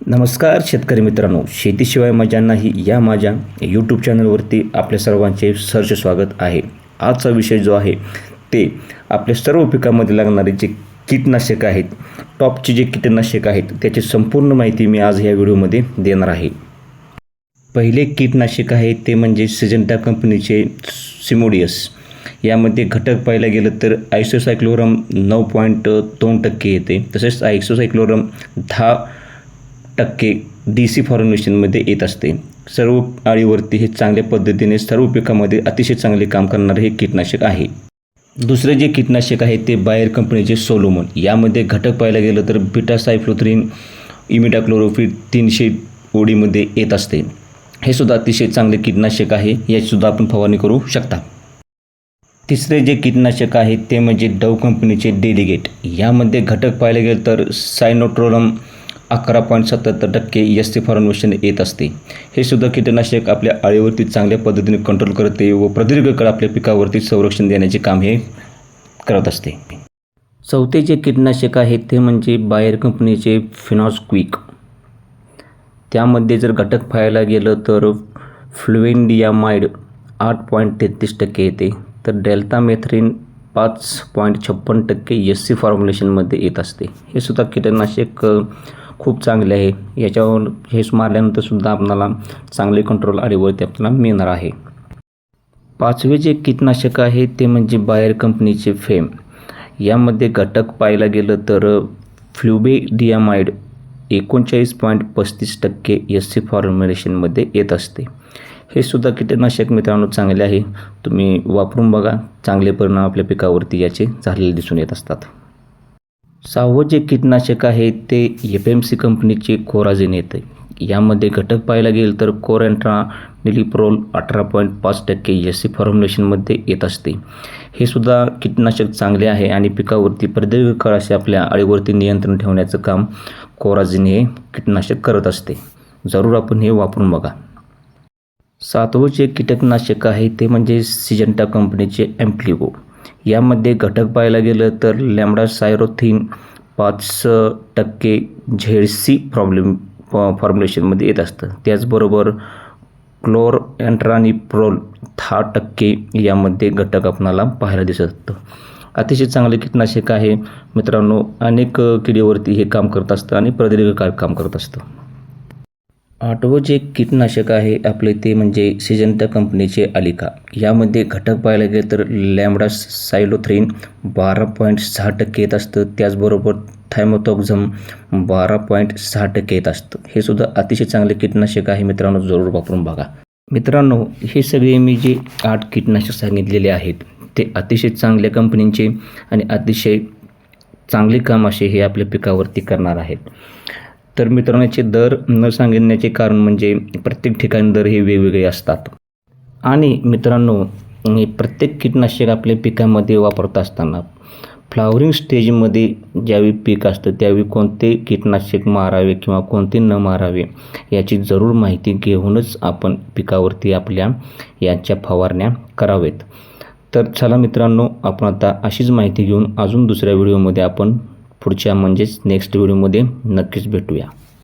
नमस्कार शेतकरी मित्रांनो शेतीशिवाय मजा नाही या माझ्या यूट्यूब चॅनलवरती आपल्या सर्वांचे सहर्ष स्वागत आहे. आजचा विषय जो आहे ते आपल्या सर्व पिकामध्ये लागणारे जे कीटनाशक आहेत टॉपचे जे कीटनाशक आहेत त्याची संपूर्ण माहिती मी आज या व्हिडिओमध्ये देणार आहे. पहिले कीटनाशक आहे ते म्हणजे सिजंटा कंपनीचे सिमोडियस यामध्ये घटक पाहायला गेलं तर आयसोसायक्लोरम नऊ पॉईंट दोन टक्के येते तसेच आयसोसायक्लोरम दहा टक्के डी सी फॉर्म्युलेशनमध्ये येत असते. सर्व आळीवरती हे चांगल्या पद्धतीने सर्व पिकामध्ये अतिशय चांगले काम करणारे हे कीटनाशक आहे. दुसरे जे कीटनाशक आहे ते बायर कंपनीचे सोलोमन. यामध्ये घटक पाहायला गेलं तर बिटा सायफ्लोथ्रिन इमिडाक्लोरोफिड तीनशे ओडीमध्ये येत असते. हे सुद्धा अतिशय चांगले कीटनाशक आहे. याचीसुद्धा आपण फवारणी करू शकता. तिसरे जे कीटनाशक आहे ते म्हणजे डव कंपनीचे डेलिगेट. यामध्ये घटक पाहायला गेलं तर सायनोट्रोलम अकरा पॉईंट सत्याहत्तर टक्के एस सी फॉर्मेशन येत असते. हे सुद्धा कीटकनाशक आपल्या आळीवरती चांगल्या पद्धतीने कंट्रोल करते व प्रदीर्घ काळ आपल्या पिकावरती संरक्षण देण्याचे काम हे करत असते. चौथे जे कीटकनाशक आहे ते म्हणजे बायर कंपनीचे फिनॉस क्विक त्यामध्ये जर घटक पाहायला गेलं तर फ्लुएंडियामाइड आठ पॉईंट तेहतीस टक्के येते. तर डेल्टामेथ्रिन पाच पॉईंट छप्पन टक्के एस सी फॉर्म्युलेशनमध्ये येत असते. हे सुद्धा कीटकनाशक खूप चांगले आहे. याच्यावर हे मारल्यानंतर सुद्धा चांगले कंट्रोल आडीवरती आपल्याला मिळणार आहे. पाचवे जे कीटनाशक आहे ते म्हणजे बायर कंपनीचे फेम यामध्ये घटक पाहायला गेलं तर फ्ल्युबेडियामाइड एकोणचाळीस पॉईंट पस्तीस टक्के एस सी फॉर्म्युलेशनमध्ये येत असते. हे सुद्धा कीटकनाशक मित्रांनो चांगले आहे. तुम्ही वापरून बघा. चांगले परिणाम आपल्या पिकावरती याचे झालेले दिसून येत असतात. सहावं जे कीटनाशक आहे ते एफ एम सी कंपनीचे कोराझिन येते यामध्ये घटक पाहायला गेलं तर कोरेंट्रा निलिप्रोल अठरा पॉईंट पाच टक्के एस सी फॉर्म्युलेशनमध्ये येत असते. हे सुद्धा कीटनाशक चांगले आहे आणि पिकावरती प्रदीर्घ काळ असे आपल्या अळीवरती नियंत्रण ठेवण्याचं काम कोराझिन हे कीटनाशक करत असते. जरूर आपण हे वापरून बघा. सातवं जे कीटकनाशक आहे ते म्हणजे सिजंटा कंपनीचे ॲम्प्लिगो यामध्ये घटक पाहायला गेलं तर लॅमडा सायरोथिन पाच टक्के झेडसी प्रॉब्लेम फॉर्म्युलेशनमध्ये येत असतं. त्याचबरोबर क्लोर अँट्रानिप्रोल दहा टक्के यामध्ये घटक आपणाला पाहायला दिसत असतं. अतिशय चांगले कीटनाशक आहे. मित्रांनो अनेक किडीवरती हे काम करत असतं आणि प्रदीर्घ काळ काम करत असतं. आठवं जे कीटनाशक आहे आपले ते म्हणजे सिजंता कंपनीचे अलिका यामध्ये घटक पाहायला गेलं तर लॅमडा सायलोथ्रिन बारा पॉईंट सहा टक्के येत असतं. त्याचबरोबर थायमोथॉक्झम बारा पॉईंट सहा टक्के येत असतं. हे सुद्धा अतिशय चांगले कीटनाशक आहे मित्रांनो जरूर वापरून बघा. मित्रांनो हे सगळे मी जे आठ कीटनाशक सांगितलेले आहेत ते अतिशय चांगल्या कंपनीचे आणि अतिशय चांगले काम असे हे आपल्या पिकावरती करणार आहेत. तर मित्रांनो याचे दर न सांगण्याचे कारण म्हणजे प्रत्येक ठिकाणी दर हे वेगवेगळे असतात. आणि मित्रांनो हे प्रत्येक कीटनाशक आपल्या पिकामध्ये वापरत असताना फ्लावरिंग स्टेजमध्ये ज्यावेळी पीक असतं त्यावेळी कोणते कीटनाशक मारावे किंवा कोणते न मारावे याची जरूर माहिती घेऊनच आपण पिकावरती आपल्या यांच्या फवारण्या करावेत. तर चला मित्रांनो आपण आता अशीच माहिती घेऊन अजून दुसऱ्या व्हिडिओमध्ये आपण पुढच्या म्हणजेच नेक्स्ट व्हिडिओमध्ये नक्कीच भेटूया.